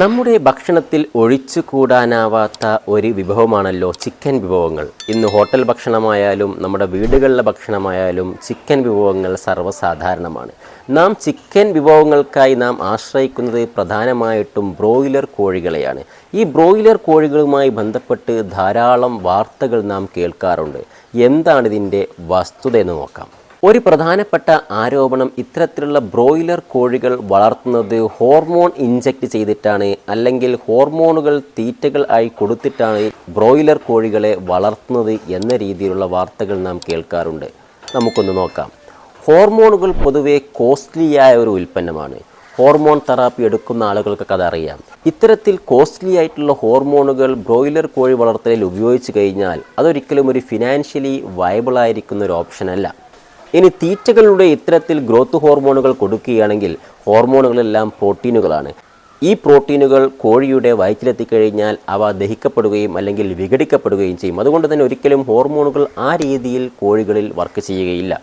നമ്മുടെ ഭക്ഷണത്തിൽ ഒഴിച്ചു കൂടാനാവാത്ത ഒരു വിഭവമാണല്ലോ ചിക്കൻ വിഭവങ്ങൾ. ഇന്ന് ഹോട്ടൽ ഭക്ഷണമായാലും നമ്മുടെ വീടുകളിലെ ഭക്ഷണമായാലും ചിക്കൻ വിഭവങ്ങൾ സർവസാധാരണമാണ്. നാം ചിക്കൻ വിഭവങ്ങൾക്കായി നാം ആശ്രയിക്കുന്നത് പ്രധാനമായിട്ടും ബ്രോയിലർ കോഴികളെയാണ്. ഈ ബ്രോയിലർ കോഴികളുമായി ബന്ധപ്പെട്ട് ധാരാളം വാർത്തകൾ നാം കേൾക്കാറുണ്ട്. എന്താണ് ഇതിന്റെ വസ്തുത എന്ന് നോക്കാം. ഒരു പ്രധാനപ്പെട്ട ആരോപണം ഇത്തരത്തിലുള്ള ബ്രോയിലർ കോഴികൾ വളർത്തുന്നത് ഹോർമോൺ ഇഞ്ചക്ട് ചെയ്തിട്ടാണ് അല്ലെങ്കിൽ ഹോർമോണുകൾ തീറ്റകൾ ആയി കൊടുത്തിട്ടാണ് ബ്രോയിലർ കോഴികളെ വളർത്തുന്നത് എന്ന രീതിയിലുള്ള വാർത്തകൾ നാം കേൾക്കാറുണ്ട്. നമുക്കൊന്ന് നോക്കാം. ഹോർമോണുകൾ പൊതുവെ കോസ്റ്റ്ലിയായ ഒരു ഉൽപ്പന്നമാണ്. ഹോർമോൺ തെറാപ്പി എടുക്കുന്ന ആളുകൾക്കൊക്കെ അതറിയാം ഇത്തരത്തിൽ കോസ്റ്റ്ലി ആയിട്ടുള്ള ഹോർമോണുകൾ ബ്രോയിലർ കോഴി വളർത്തലിൽ ഉപയോഗിച്ച് കഴിഞ്ഞാൽ അതൊരിക്കലും ഒരു ഫിനാൻഷ്യലി വയബിൾ ആയിരിക്കുന്ന ഒരു ഓപ്ഷനല്ല ഇനി തീറ്റകളുടെ ഇത്തരത്തിൽ ഗ്രോത്ത് ഹോർമോണുകൾ കൊടുക്കുകയാണെങ്കിൽ ഹോർമോണുകളെല്ലാം പ്രോട്ടീനുകളാണ്. ഈ പ്രോട്ടീനുകൾ കോഴിയുടെ വയറ്റിലെത്തിക്കഴിഞ്ഞാൽ അവ ദഹിക്കപ്പെടുകയും അല്ലെങ്കിൽ വിഘടിക്കപ്പെടുകയും ചെയ്യും. അതുകൊണ്ട് തന്നെ ഒരിക്കലും ഹോർമോണുകൾ ആ രീതിയിൽ കോഴികളിൽ വർക്ക് ചെയ്യുകയില്ല.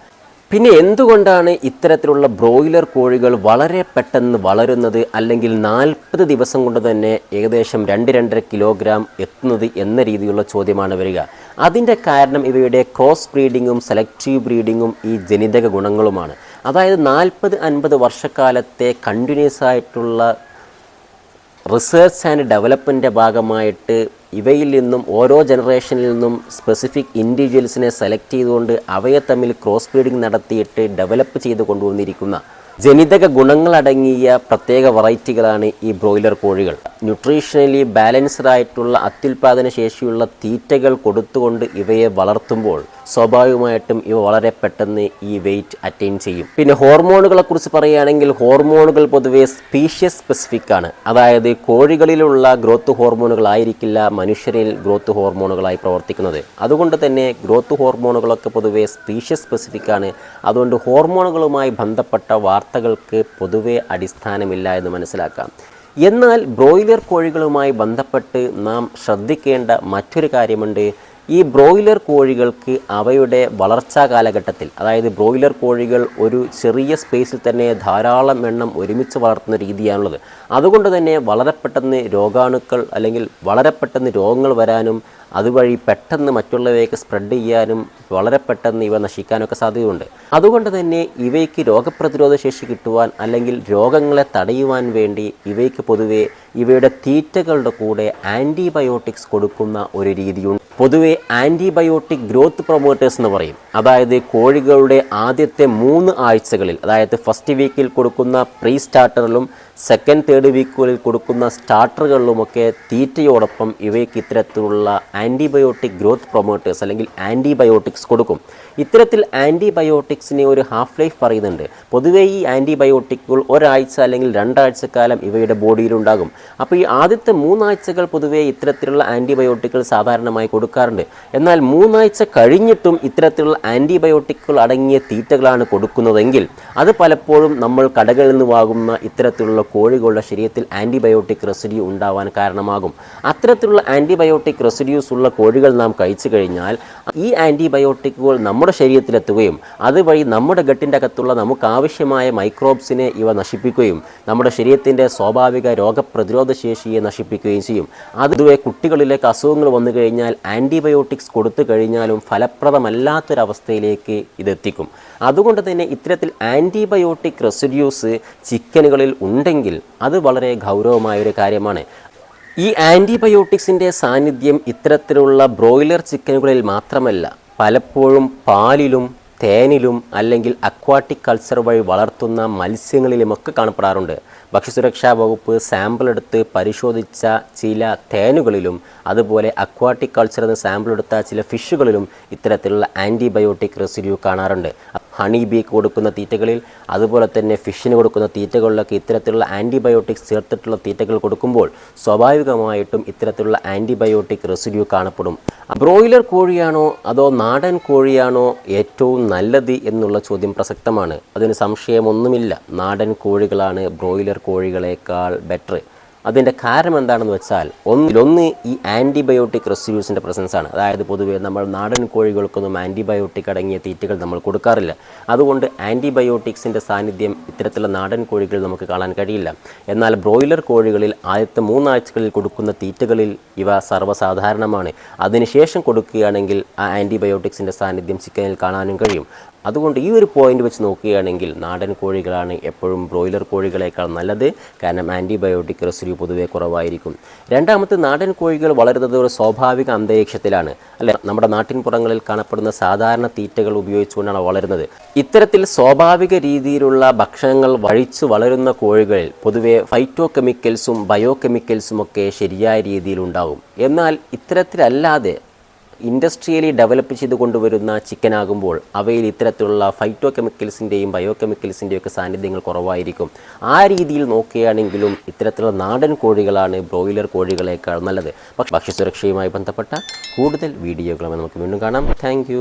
പിന്നെ എന്തുകൊണ്ടാണ് ഇത്തരത്തിലുള്ള ബ്രോയിലർ കോഴികൾ വളരെ പെട്ടെന്ന് വളരുന്നത് അല്ലെങ്കിൽ നാൽപ്പത് ദിവസം കൊണ്ട് തന്നെ ഏകദേശം രണ്ട് രണ്ടര കിലോഗ്രാം എത്തുന്നത് എന്ന രീതിയിലുള്ള ചോദ്യമാണ് വരിക. അതിന്റെ കാരണം ഇവയുടെ ക്രോസ് ബ്രീഡിങ്ങും സെലക്റ്റീവ് ബ്രീഡിങ്ങും ഈ ജനിതക ഗുണങ്ങളുമാണ്. അതായത് നാൽപ്പത് അൻപത് വർഷക്കാലത്തെ കണ്ടിന്യൂസ് ആയിട്ടുള്ള റിസർച്ച് ആൻഡ് ഡെവലപ്മെന്റെ ഭാഗമായിട്ട് ഇവയിൽ നിന്നും ഓരോ ജനറേഷനിൽ നിന്നും സ്പെസിഫിക് ഇൻഡിവിജ്വൽസിനെ സെലക്ട് ചെയ്തുകൊണ്ട് അവയെ തമ്മിൽ ക്രോസ് ബ്രീഡിംഗ് നടത്തിയിട്ട് ഡെവലപ്പ് ചെയ്ത് കൊണ്ടുവന്നിരിക്കുന്ന ജനിതക ഗുണങ്ങളടങ്ങിയ പ്രത്യേക വെറൈറ്റികളാണ് ഈ ബ്രോയിലർ കോഴികൾ. ന്യൂട്രീഷണലി ബാലൻസ്ഡ് ആയിട്ടുള്ള അത്യുൽപാദന ശേഷിയുള്ള തീറ്റകൾ കൊടുത്തുകൊണ്ട് ഇവയെ വളർത്തുമ്പോൾ സ്വാഭാവികമായിട്ടും ഇവ വളരെ പെട്ടെന്ന് ഈ വെയിറ്റ് അറ്റൈൻ ചെയ്യും. പിന്നെ ഹോർമോണുകളെ കുറിച്ച് പറയുകയാണെങ്കിൽ ഹോർമോണുകൾ പൊതുവേ സ്പീഷ്യസ് സ്പെസിഫിക് ആണ്. അതായത് കോഴികളിലുള്ള ഗ്രോത്ത് ഹോർമോണുകൾ ആയിരിക്കില്ല മനുഷ്യരിൽ ഗ്രോത്ത് ഹോർമോണുകളായി പ്രവർത്തിക്കുന്നത്. അതുകൊണ്ട് തന്നെ ഗ്രോത്ത് ഹോർമോണുകളൊക്കെ പൊതുവേ സ്പീഷ്യസ് സ്പെസിഫിക് ആണ്. അതുകൊണ്ട് ഹോർമോണുകളുമായി ബന്ധപ്പെട്ട വാർത്തകൾക്ക് പൊതുവേ അടിസ്ഥാനമില്ല എന്ന് മനസ്സിലാക്കാം. എന്നാൽ ബ്രോയിലർ കോഴികളുമായി ബന്ധപ്പെട്ട് നാം ശ്രദ്ധിക്കേണ്ട മറ്റൊരു കാര്യമുണ്ട്. ഈ ബ്രോയിലർ കോഴികൾക്ക് അവയുടെ വളർച്ചാ കാലഘട്ടത്തിൽ അതായത് ബ്രോയിലർ കോഴികൾ ഒരു ചെറിയ സ്പേസിൽ തന്നെ ധാരാളം എണ്ണം ഒരുമിച്ച് വളർത്തുന്ന രീതിയാണുള്ളത്. അതുകൊണ്ട് തന്നെ വളരെ പെട്ടെന്ന് രോഗാണുക്കൾ അല്ലെങ്കിൽ വളരെ പെട്ടെന്ന് രോഗങ്ങൾ വരാനും അതുവഴി പെട്ടെന്ന് മറ്റുള്ളവയ്ക്ക് സ്പ്രെഡ് ചെയ്യാനും വളരെ പെട്ടെന്ന് ഇവ നശിക്കാനൊക്കെ സാധ്യതയുണ്ട്. അതുകൊണ്ട് തന്നെ ഇവയ്ക്ക് രോഗപ്രതിരോധ ശേഷി കിട്ടുവാൻ അല്ലെങ്കിൽ രോഗങ്ങളെ തടയുവാൻ വേണ്ടി ഇവയ്ക്ക് പൊതുവെ ഇവയുടെ തീറ്റകളുടെ കൂടെ ആന്റിബയോട്ടിക്സ് കൊടുക്കുന്ന ഒരു രീതിയുണ്ട്. പൊതുവെ ആന്റിബയോട്ടിക് ഗ്രോത്ത് പ്രൊമോട്ടേഴ്സ് എന്ന് പറയും. അതായത് കോഴികളുടെ ആദ്യത്തെ മൂന്ന് ആഴ്ചകളിൽ അതായത് ഫസ്റ്റ് വീക്കിൽ കൊടുക്കുന്ന പ്രീ സ്റ്റാർട്ടറിലും സെക്കൻഡ് തേർഡ് വീക്കുകളിൽ കൊടുക്കുന്ന സ്റ്റാർട്ടറുകളിലുമൊക്കെ തീറ്റയോടൊപ്പം ഇവയ്ക്ക് ഇത്തരത്തിലുള്ള ആന്റിബയോട്ടിക് ഗ്രോത്ത് പ്രൊമോട്ടേഴ്സ് അല്ലെങ്കിൽ ആന്റിബയോട്ടിക്സ് കൊടുക്കും. ഇത്തരത്തിൽ ആന്റിബയോട്ടിക്സിന് ഒരു ഹാഫ് ലൈഫ് പറയുന്നുണ്ട്. പൊതുവേ ഈ ആന്റിബയോട്ടിക്കുകൾ ഒരാഴ്ച അല്ലെങ്കിൽ രണ്ടാഴ്ച കാലം ഇവയുടെ ബോഡിയിലുണ്ടാകും. അപ്പോൾ ഈ ആദ്യത്തെ മൂന്നാഴ്ചകൾ പൊതുവേ ഇത്തരത്തിലുള്ള ആന്റിബയോട്ടിക്കുകൾ സാധാരണമായി കൊടുക്കാറുണ്ട്. എന്നാൽ മൂന്നാഴ്ച കഴിഞ്ഞിട്ടും ഇത്തരത്തിലുള്ള ആന്റിബയോട്ടിക്കുകൾ അടങ്ങിയ തീറ്റകളാണ് കൊടുക്കുന്നതെങ്കിൽ അത് പലപ്പോഴും നമ്മൾ കടകളിൽ നിന്ന് വാങ്ങുന്ന ഇത്തരത്തിലുള്ള കോഴികളുടെ ശരീരത്തിൽ ആന്റിബയോട്ടിക് റെസിഡ്യൂ ഉണ്ടാവാൻ കാരണമാകും. അത്തരത്തിലുള്ള ആന്റിബയോട്ടിക് റെസിഡ്യൂസ് ഉള്ള കോഴികൾ നാം കഴിച്ചു കഴിഞ്ഞാൽ ഈ ആന്റിബയോട്ടിക്കുകൾ നമ്മുടെ ശരീരത്തിലെത്തുകയും അതുവഴി നമ്മുടെ ഗട്ടിന്റെ അകത്തുള്ള നമുക്ക് ആവശ്യമായ മൈക്രോബ്സിനെ ഇവ നശിപ്പിക്കുകയും നമ്മുടെ ശരീരത്തിന്റെ സ്വാഭാവിക രോഗപ്രതിരോധ ശേഷിയെ നശിപ്പിക്കുകയും ചെയ്യും. അതുവേ കുട്ടികളിലേക്ക് അസുഖങ്ങൾ വന്നു കഴിഞ്ഞാൽ ആന്റിബയോട്ടിക്സ് കൊടുത്തു കഴിഞ്ഞാലും ഫലപ്രദമല്ലാത്തൊരവസ്ഥയിലേക്ക് ഇതെത്തിക്കും. അതുകൊണ്ട് തന്നെ ഇത്തരത്തിൽ ആന്റിബയോട്ടിക് റെസിഡ്യൂസ് ചിക്കനുകളിൽ ഉണ്ടെങ്കിൽ അത് വളരെ ഗൗരവമായൊരു കാര്യമാണ്. ഈ ആന്റിബയോട്ടിക്സിന്റെ സാന്നിധ്യം ഇത്തരത്തിലുള്ള ബ്രോയിലർ ചിക്കനുകളിൽ മാത്രമല്ല പലപ്പോഴും പാലിലും തേനിലും അല്ലെങ്കിൽ അക്വാട്ടിക് കൾച്ചർ വഴി വളർത്തുന്ന മത്സ്യങ്ങളിലുമൊക്കെ കാണപ്പെടാറുണ്ട്. ഭക്ഷ്യസുരക്ഷാ വകുപ്പ് സാമ്പിൾ എടുത്ത് പരിശോധിച്ച ചില തേനുകളിലും അതുപോലെ അക്വാട്ടിക് കൾച്ചറിൽ നിന്ന് സാമ്പിൾ എടുത്ത ചില ഫിഷുകളിലും ഇത്തരത്തിലുള്ള ആന്റിബയോട്ടിക് റെസിഡ്യൂ കാണാറുണ്ട്. ഹണി ബീക്ക് കൊടുക്കുന്ന തീറ്റകളിൽ അതുപോലെ തന്നെ ഫിഷിന് കൊടുക്കുന്ന തീറ്റകളിലൊക്കെ ഇത്തരത്തിലുള്ള ആന്റിബയോട്ടിക്സ് ചേർത്തിട്ടുള്ള തീറ്റകൾ കൊടുക്കുമ്പോൾ സ്വാഭാവികമായിട്ടും ഇത്തരത്തിലുള്ള ആന്റിബയോട്ടിക് റെസിഡ്യൂ കാണപ്പെടും. ബ്രോയിലർ കോഴിയാണോ അതോ നാടൻ കോഴിയാണോ ഏറ്റവും നല്ലത് എന്നുള്ള ചോദ്യം പ്രസക്തമാണ്. അതിന് സംശയമൊന്നുമില്ല. നാടൻ കോഴികളാണ് ബ്രോയിലർ കോഴികളേക്കാൾ ബെറ്റർ അതിന്റെ കാരണം എന്താണെന്ന് വെച്ചാൽ ഒന്നിലൊന്ന് ഈ ആന്റിബയോട്ടിക് റെസിഡ്യൂസിന്റെ പ്രസൻസ് ആണ്. അതായത് പൊതുവേ നമ്മൾ നാടൻ കോഴികൾക്കൊന്നും ആന്റിബയോട്ടിക് അടങ്ങിയ തീറ്റകൾ നമ്മൾ കൊടുക്കാറില്ല. അതുകൊണ്ട് ആന്റിബയോട്ടിക്സിന്റെ സാന്നിധ്യം ഇത്തരത്തിലുള്ള നാടൻ കോഴികൾ നമുക്ക് കാണാൻ കഴിയില്ല. എന്നാൽ ബ്രോയിലർ കോഴികളിൽ ആദ്യത്തെ മൂന്നാഴ്ചകളിൽ കൊടുക്കുന്ന തീറ്റകളിൽ ഇവ സർവസാധാരണമാണ്. അതിനുശേഷം കൊടുക്കുകയാണെങ്കിൽ ആ ആന്റിബയോട്ടിക്സിന്റെ സാന്നിധ്യം ചിക്കനിൽ കാണാനും കഴിയും. അതുകൊണ്ട് ഈ ഒരു പോയിന്റ് വെച്ച് നോക്കുകയാണെങ്കിൽ നാടൻ കോഴികളാണ് എപ്പോഴും ബ്രോയിലർ കോഴികളേക്കാൾ നല്ലത്. കാരണം ആന്റിബയോട്ടിക് റെസിഡ്യൂ പൊതുവേ കുറവായിരിക്കും. രണ്ടാമത്തെ നാടൻ കോഴികൾ വളരുന്നത് ഒരു സ്വാഭാവിക അന്തരീക്ഷത്തിലാണ്. അല്ലെ നമ്മുടെ നാട്ടിൻപുറങ്ങളിൽ കാണപ്പെടുന്ന സാധാരണ തീറ്റകൾ ഉപയോഗിച്ചുകൊണ്ടാണ് വളരുന്നത്. ഇത്തരത്തിൽ സ്വാഭാവിക രീതിയിലുള്ള ഭക്ഷണങ്ങൾ വഴിച്ചു വളരുന്ന കോഴികളിൽ പൊതുവേ ഫൈറ്റോ കെമിക്കൽസും ബയോ കെമിക്കൽസും ഒക്കെ ശരിയായ രീതിയിൽ ഉണ്ടാകും എന്നാൽ ഇത്തരത്തിലല്ലാതെ ഇൻഡസ്ട്രിയലി ഡെവലപ്പ് ചെയ്ത് കൊണ്ടുവരുന്ന ചിക്കൻ ആകുമ്പോൾ അവയിൽ ഇത്തരത്തിലുള്ള ഫൈറ്റോ കെമിക്കൽസിന്റെയും ബയോ കെമിക്കൽസിന്റെയും ഒക്കെ സാന്നിധ്യങ്ങൾ കുറവായിരിക്കും. ആ രീതിയിൽ നോക്കുകയാണെങ്കിലും ഇത്തരത്തിലുള്ള നാടൻ കോഴികളാണ് ബ്രോയിലർ കോഴികളേക്കാൾ നല്ലത്. ഭക്ഷ്യസുരക്ഷയുമായി ബന്ധപ്പെട്ട കൂടുതൽ വീഡിയോകളും നമുക്ക് വീണ്ടും കാണാം. താങ്ക്